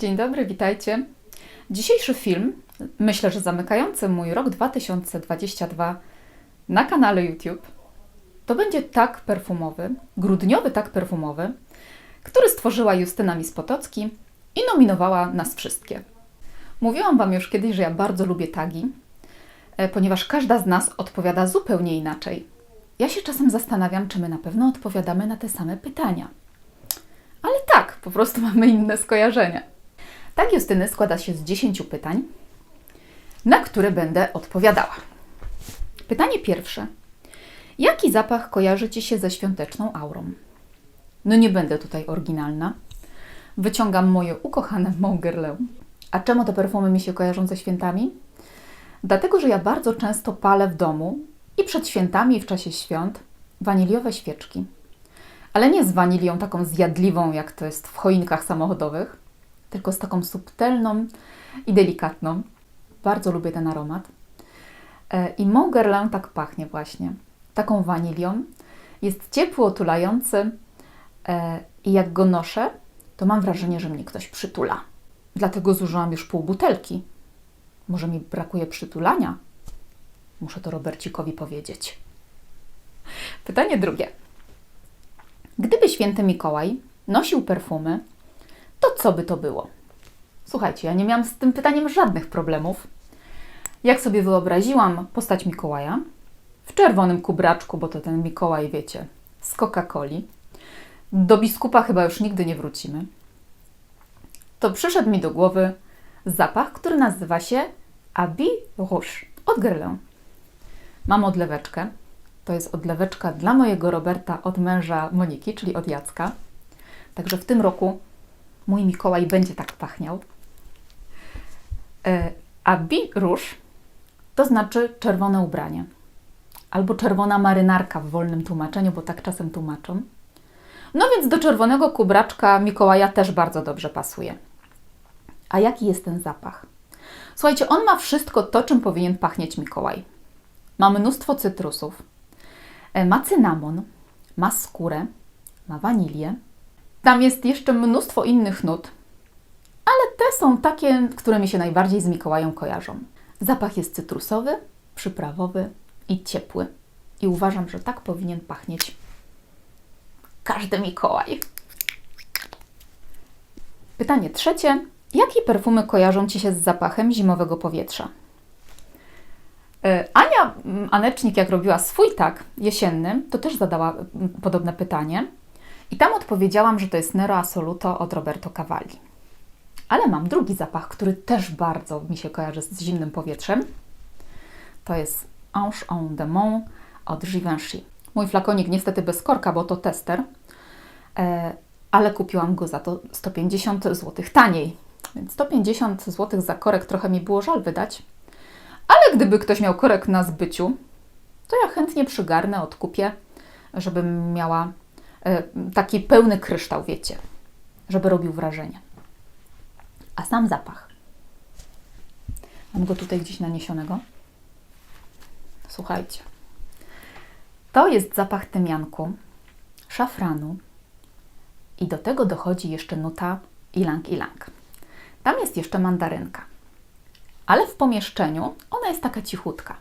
Dzień dobry, witajcie. Dzisiejszy film, myślę, że zamykający mój rok 2022 na kanale YouTube, to będzie tak perfumowy, grudniowy tak perfumowy, który stworzyła Justyna Mispotocki i nominowała nas wszystkie. Mówiłam Wam już kiedyś, że ja bardzo lubię tagi, e, ponieważ każda z nas odpowiada zupełnie inaczej. Ja się czasem zastanawiam, czy my na pewno odpowiadamy na te same pytania. Ale tak, po prostu mamy inne skojarzenia. Tak Justyny składa się z 10 pytań, na które będę odpowiadała. Pytanie pierwsze. Jaki zapach kojarzy Ci się ze świąteczną aurą? No nie będę tutaj oryginalna. Wyciągam moje ukochane Mongerlę. A czemu te perfumy mi się kojarzą ze świętami? Dlatego, że ja bardzo często palę w domu i przed świętami, i w czasie świąt waniliowe świeczki. Ale nie z wanilią taką zjadliwą, jak to jest w choinkach samochodowych, tylko z taką subtelną i delikatną. Bardzo lubię ten aromat. E, I Mont tak pachnie właśnie. Taką wanilią. Jest ciepło, otulający e, i jak go noszę, to mam wrażenie, że mnie ktoś przytula. Dlatego zużyłam już pół butelki. Może mi brakuje przytulania? Muszę to Robercikowi powiedzieć. Pytanie drugie. Gdyby święty Mikołaj nosił perfumy, co by to było? Słuchajcie, ja nie miałam z tym pytaniem żadnych problemów. Jak sobie wyobraziłam postać Mikołaja w czerwonym kubraczku, bo to ten Mikołaj, wiecie, z Coca-Coli. Do biskupa chyba już nigdy nie wrócimy. To przyszedł mi do głowy zapach, który nazywa się Habit Rouge od Guerlain. Mam odleweczkę. To jest odleweczka dla mojego Roberta od męża Moniki, czyli od Jacka. Także w tym roku mój Mikołaj będzie tak pachniał. E, A Habit Rouge to znaczy czerwone ubranie. Albo czerwona marynarka w wolnym tłumaczeniu, bo tak czasem tłumaczą. No więc do czerwonego kubraczka Mikołaja też bardzo dobrze pasuje. A jaki jest ten zapach? Słuchajcie, on ma wszystko to, czym powinien pachnieć Mikołaj. Ma mnóstwo cytrusów, e, ma cynamon, ma skórę, ma wanilię. Tam jest jeszcze mnóstwo innych nut, ale te są takie, które mi się najbardziej z Mikołajem kojarzą. Zapach jest cytrusowy, przyprawowy i ciepły. I uważam, że tak powinien pachnieć każdy Mikołaj. Pytanie trzecie. Jakie perfumy kojarzą Ci się z zapachem zimowego powietrza? E, Ania mm, Anecznik, jak robiła swój tak jesienny, to też zadała mm, podobne pytanie. I tam odpowiedziałam, że to jest Nero Assoluto od Roberto Cavalli. Ale mam drugi zapach, który też bardzo mi się kojarzy z zimnym powietrzem. To jest Ange en Demon od Givenchy. Mój flakonik niestety bez korka, bo to tester, e, ale kupiłam go za to 150 zł taniej. Więc 150 zł za korek trochę mi było żal wydać. Ale gdyby ktoś miał korek na zbyciu, to ja chętnie przygarnę, odkupię, żebym miała taki pełny kryształ, wiecie, żeby robił wrażenie. A sam zapach. Mam go tutaj gdzieś naniesionego. Słuchajcie. To jest zapach tymianku, szafranu i do tego dochodzi jeszcze nuta ilang-ilang. Tam jest jeszcze mandarynka. Ale w pomieszczeniu ona jest taka cichutka.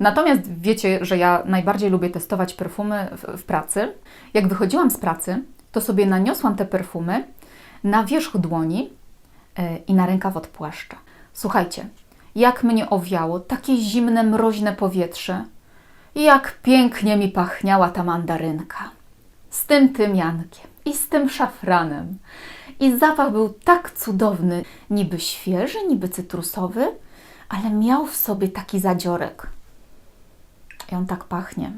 Natomiast wiecie, że ja najbardziej lubię testować perfumy w, w pracy. Jak wychodziłam z pracy, to sobie naniosłam te perfumy na wierzch dłoni yy, i na rękaw od płaszcza. Słuchajcie, jak mnie owiało, takie zimne, mroźne powietrze. Jak pięknie mi pachniała ta mandarynka. Z tym tymiankiem i z tym szafranem. I zapach był tak cudowny, niby świeży, niby cytrusowy, ale miał w sobie taki zadziorek. I on tak pachnie.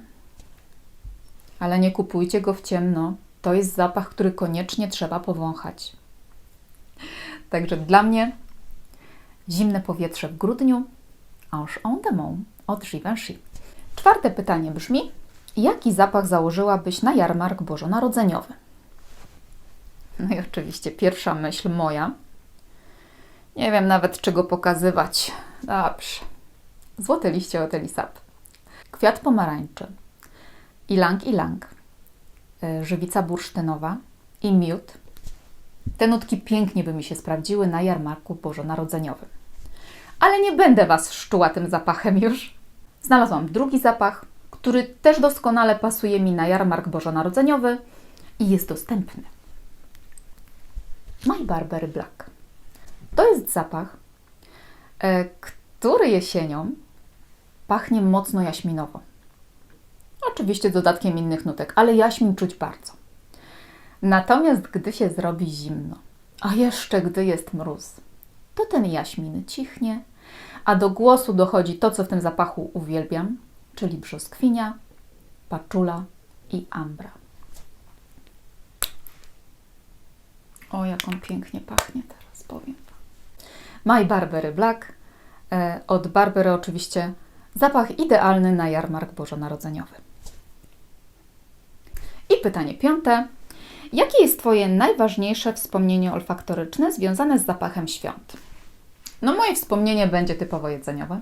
Ale nie kupujcie go w ciemno. To jest zapach, który koniecznie trzeba powąchać. Także dla mnie zimne powietrze w grudniu, Ange en Demon od Givenchy. Czwarte pytanie brzmi: jaki zapach założyłabyś na jarmark bożonarodzeniowy? No i oczywiście pierwsza myśl moja. Nie wiem nawet czego pokazywać. Dobrze. Złote liście od Elisab. Kwiat pomarańczy. Ilang ilang. Żywica bursztynowa i miód. Te nutki pięknie by mi się sprawdziły na jarmarku bożonarodzeniowym. Ale nie będę Was szczuła tym zapachem już. Znalazłam drugi zapach, który też doskonale pasuje mi na jarmark bożonarodzeniowy i jest dostępny. My Barber Black. To jest zapach, e, który jesienią pachnie mocno jaśminowo. Oczywiście dodatkiem innych nutek, ale jaśmin czuć bardzo. Natomiast gdy się zrobi zimno, a jeszcze gdy jest mróz, to ten jaśmin cichnie, a do głosu dochodzi to, co w tym zapachu uwielbiam, czyli brzoskwinia, paczula i ambra. O, jak on pięknie pachnie teraz, powiem. My Barbery Black. E, od Barbery oczywiście zapach idealny na jarmark bożonarodzeniowy. I pytanie piąte. Jakie jest Twoje najważniejsze wspomnienie olfaktoryczne związane z zapachem świąt? No moje wspomnienie będzie typowo jedzeniowe.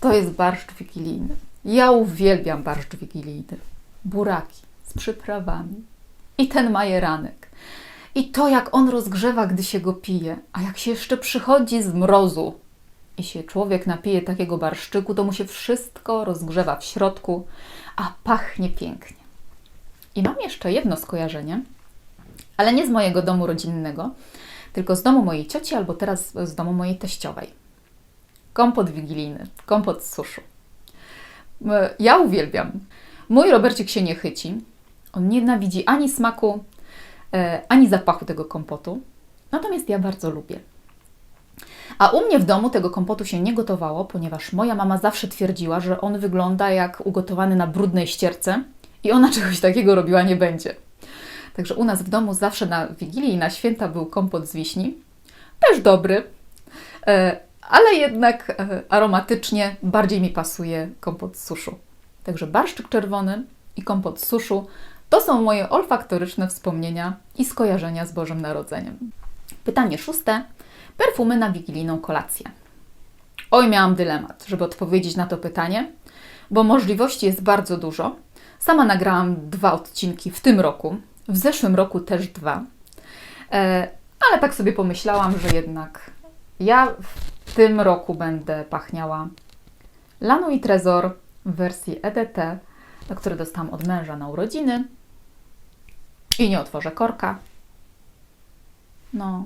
To jest barszcz wigilijny. Ja uwielbiam barszcz wigilijny. Buraki z przyprawami. I ten majeranek. I to, jak on rozgrzewa, gdy się go pije. A jak się jeszcze przychodzi z mrozu i się człowiek napije takiego barszczyku, to mu się wszystko rozgrzewa w środku, a pachnie pięknie. I mam jeszcze jedno skojarzenie, ale nie z mojego domu rodzinnego, tylko z domu mojej cioci albo teraz z domu mojej teściowej. Kompot wigilijny, kompot z suszu. Ja uwielbiam. Mój Robercik się nie chyci. On nienawidzi ani smaku, e, ani zapachu tego kompotu. Natomiast ja bardzo lubię. A u mnie w domu tego kompotu się nie gotowało, ponieważ moja mama zawsze twierdziła, że on wygląda jak ugotowany na brudnej ścierce i ona czegoś takiego robiła nie będzie. Także u nas w domu zawsze na Wigilię i na święta był kompot z wiśni. Też dobry, e, ale jednak e, aromatycznie bardziej mi pasuje kompot z suszu. Także barszczyk czerwony i kompot z suszu to są moje olfaktoryczne wspomnienia i skojarzenia z Bożym Narodzeniem. Pytanie szóste. Perfumy na wigilijną kolację. Oj, miałam dylemat, żeby odpowiedzieć na to pytanie, bo możliwości jest bardzo dużo. Sama nagrałam dwa odcinki w tym roku, w zeszłym roku też dwa, e, ale tak sobie pomyślałam, że jednak ja w tym roku będę pachniała Lanu i Trezor w wersji EDT, na który dostałam od męża na urodziny i nie otworzę korka. No,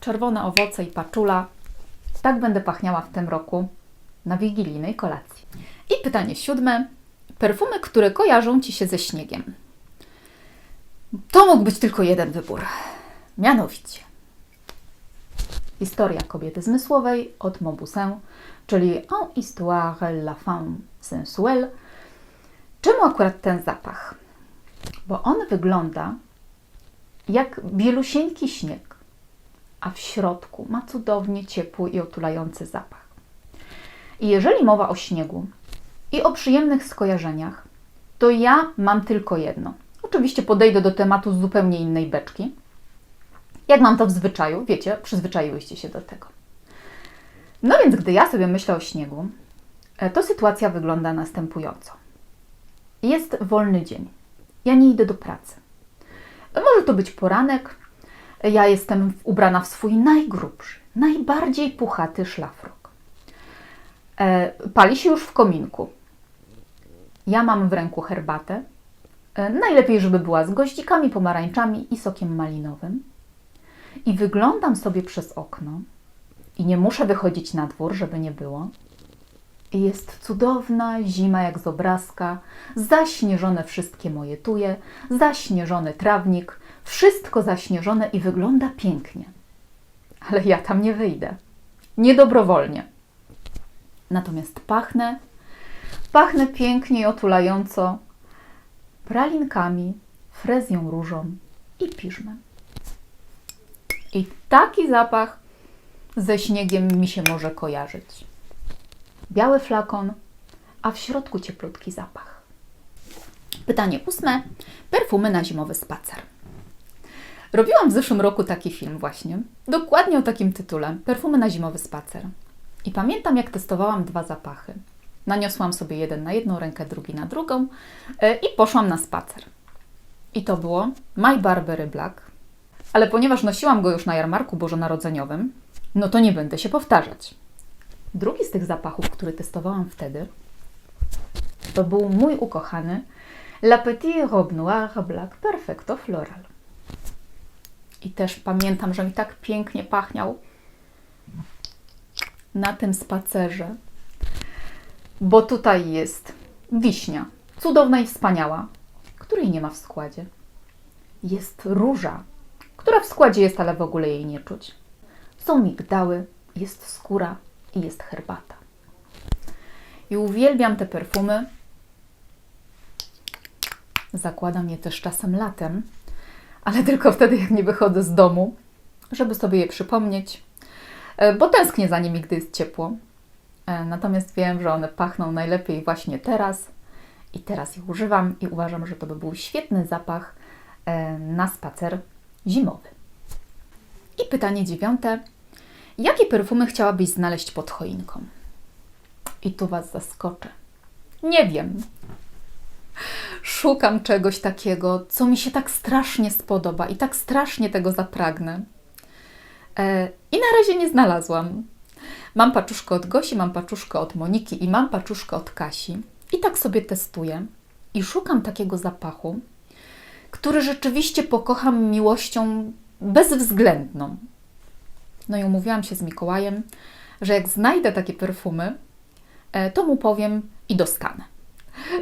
czerwone owoce i paczula. Tak będę pachniała w tym roku na wigilijnej kolacji. I pytanie siódme. Perfumy, które kojarzą Ci się ze śniegiem. To mógł być tylko jeden wybór. Mianowicie Historia kobiety zmysłowej od Mauboussin, czyli En histoire la femme sensuelle. Czemu akurat ten zapach? Bo on wygląda jak bielusieńki śnieg, a w środku ma cudownie ciepły i otulający zapach. I jeżeli mowa o śniegu i o przyjemnych skojarzeniach, to ja mam tylko jedno. Oczywiście podejdę do tematu z zupełnie innej beczki. Jak mam to w zwyczaju, wiecie, przyzwyczaiłyście się do tego. No więc, gdy ja sobie myślę o śniegu, e, to sytuacja wygląda następująco. Jest wolny dzień. Ja nie idę do pracy. Może to być poranek. Ja jestem ubrana w swój najgrubszy, najbardziej puchaty szlafrok. E, Pali się już w kominku. Ja mam w ręku herbatę. E, Najlepiej, żeby była z goździkami, pomarańczami i sokiem malinowym. I wyglądam sobie przez okno i nie muszę wychodzić na dwór, żeby nie było. I jest cudowna zima jak z obrazka, zaśnieżone wszystkie moje tuje, zaśnieżony trawnik, wszystko zaśnieżone i wygląda pięknie. Ale ja tam nie wyjdę. Niedobrowolnie. Natomiast pachnę, pachnę pięknie i otulająco pralinkami, frezją różą i piżmem. I taki zapach ze śniegiem mi się może kojarzyć. Biały flakon, a w środku cieplutki zapach. Pytanie ósme. Perfumy na zimowy spacer. Robiłam w zeszłym roku taki film właśnie, dokładnie o takim tytule. Perfumy na zimowy spacer. I pamiętam, jak testowałam dwa zapachy. Naniosłam sobie jeden na jedną rękę, drugi na drugą e, i poszłam na spacer. I to było My Barbery Black ale ponieważ nosiłam go już na jarmarku bożonarodzeniowym, no to nie będę się powtarzać. Drugi z tych zapachów, który testowałam wtedy, to był mój ukochany La Petite Robe Noire Black Perfecto Floral. I też pamiętam, że mi tak pięknie pachniał na tym spacerze, bo tutaj jest wiśnia, cudowna i wspaniała, której nie ma w składzie. Jest róża, która w składzie jest, ale w ogóle jej nie czuć. Są migdały, jest skóra i jest herbata. I uwielbiam te perfumy. Zakładam je też czasem latem, ale tylko wtedy, jak nie wychodzę z domu, żeby sobie je przypomnieć, e, bo tęsknię za nimi, gdy jest ciepło. E, Natomiast wiem, że one pachną najlepiej właśnie teraz i teraz ich używam i uważam, że to by był świetny zapach e, na spacer zimowy. I pytanie dziewiąte. Jakie perfumy chciałabyś znaleźć pod choinką? I tu Was zaskoczę. Nie wiem. Szukam czegoś takiego, co mi się tak strasznie spodoba i tak strasznie tego zapragnę. E, I na razie nie znalazłam. Mam paczuszkę od Gosi, mam paczuszkę od Moniki i mam paczuszkę od Kasi. I tak sobie testuję i szukam takiego zapachu, który rzeczywiście pokocham miłością bezwzględną. No i umówiłam się z Mikołajem, że jak znajdę takie perfumy, e, to mu powiem i dostanę.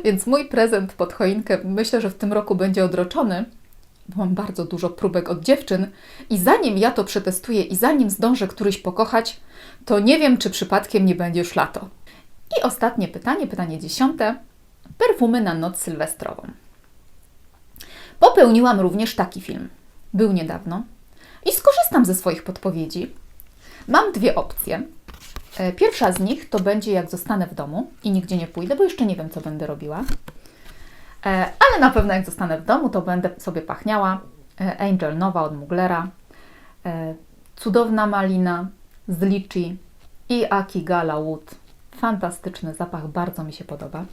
Więc mój prezent pod choinkę myślę, że w tym roku będzie odroczony, mam bardzo dużo próbek od dziewczyn i zanim ja to przetestuję i zanim zdążę któryś pokochać, to nie wiem, czy przypadkiem nie będzie już lato. I ostatnie pytanie, pytanie dziesiąte. Perfumy na noc sylwestrową. Popełniłam również taki film. Był niedawno i skorzystam ze swoich podpowiedzi. Mam dwie opcje. E, Pierwsza z nich to będzie jak zostanę w domu i nigdzie nie pójdę, bo jeszcze nie wiem, co będę robiła. E, Ale na pewno jak zostanę w domu, to będę sobie pachniała e, Angel Nowa od Muglera, cudowna malina z lichi i Aki Gala Wood. Fantastyczny zapach, bardzo mi się podoba.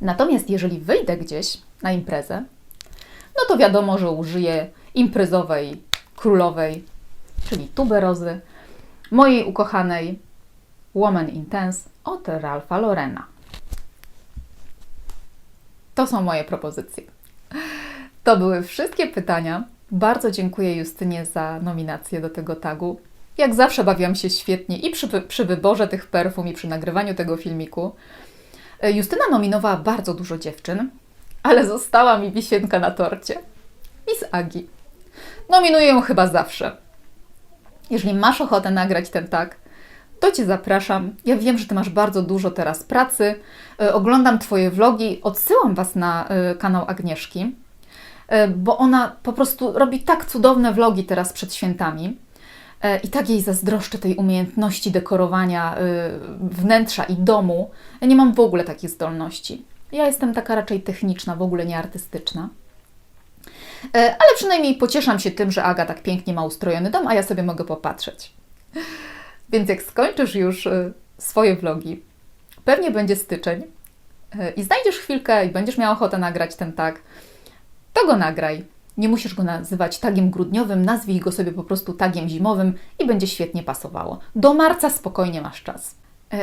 Natomiast jeżeli wyjdę gdzieś na imprezę, no to wiadomo, że użyję imprezowej królowej, czyli tuberozy, mojej ukochanej Woman Intense od Ralpha Lorena. To są moje propozycje. To były wszystkie pytania. Bardzo dziękuję Justynie za nominację do tego tagu. Jak zawsze bawiłam się świetnie i przy, przy wyborze tych perfum, i przy nagrywaniu tego filmiku. E, Justyna nominowała bardzo dużo dziewczyn, ale została mi wisienka na torcie. Miss Agi. Nominuję ją chyba zawsze. Jeżeli masz ochotę nagrać ten tag, to Cię zapraszam. Ja wiem, że Ty masz bardzo dużo teraz pracy. E, Oglądam Twoje vlogi, odsyłam Was na e, kanał Agnieszki, e, bo ona po prostu robi tak cudowne vlogi teraz przed świętami. I tak jej zazdroszczę tej umiejętności dekorowania wnętrza i domu. Ja nie mam w ogóle takich zdolności. Ja jestem taka raczej techniczna, w ogóle nie artystyczna. E, Ale przynajmniej pocieszam się tym, że Aga tak pięknie ma ustrojony dom, a ja sobie mogę popatrzeć. Więc jak skończysz już e, swoje vlogi, pewnie będzie styczeń e, i znajdziesz chwilkę i będziesz miała ochotę nagrać ten tag, to go nagraj. Nie musisz go nazywać tagiem grudniowym, nazwij go sobie po prostu tagiem zimowym i będzie świetnie pasowało. Do marca spokojnie masz czas.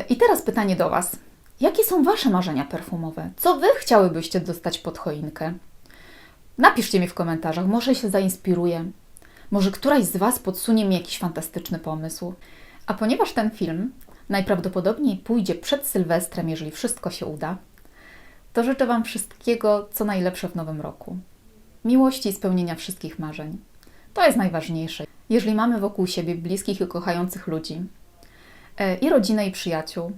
I teraz pytanie do Was. Jakie są Wasze marzenia perfumowe? Co Wy chciałybyście dostać pod choinkę? Napiszcie mi w komentarzach, może się zainspiruję. Może któraś z Was podsunie mi jakiś fantastyczny pomysł. A ponieważ ten film najprawdopodobniej pójdzie przed Sylwestrem, jeżeli wszystko się uda, to życzę Wam wszystkiego, co najlepsze w nowym roku. Miłości i spełnienia wszystkich marzeń. To jest najważniejsze. Jeżeli mamy wokół siebie bliskich i kochających ludzi, e, i rodzinę, i przyjaciół,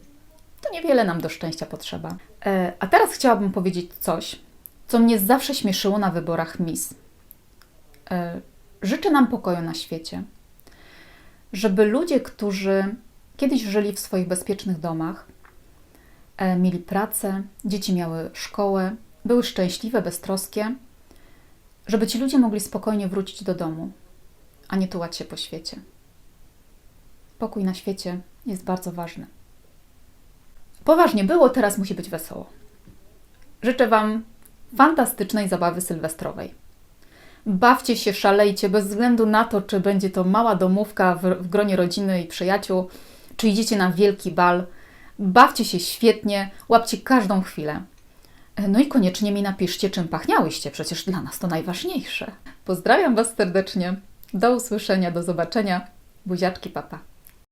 to niewiele nam do szczęścia potrzeba. E, A teraz chciałabym powiedzieć coś, co mnie zawsze śmieszyło na wyborach Miss. E, Życzę nam pokoju na świecie. Żeby ludzie, którzy kiedyś żyli w swoich bezpiecznych domach, e, mieli pracę, dzieci miały szkołę, były szczęśliwe, beztroskie, żeby ci ludzie mogli spokojnie wrócić do domu, a nie tułać się po świecie. Pokój na świecie jest bardzo ważny. Poważnie było, teraz musi być wesoło. Życzę Wam fantastycznej zabawy sylwestrowej. Bawcie się, szalejcie, bez względu na to, czy będzie to mała domówka w, w gronie rodziny i przyjaciół, czy idziecie na wielki bal. Bawcie się świetnie, łapcie każdą chwilę. No i koniecznie mi napiszcie, czym pachniałyście, przecież dla nas to najważniejsze. Pozdrawiam Was serdecznie. Do usłyszenia, do zobaczenia. Buziaczki, papa.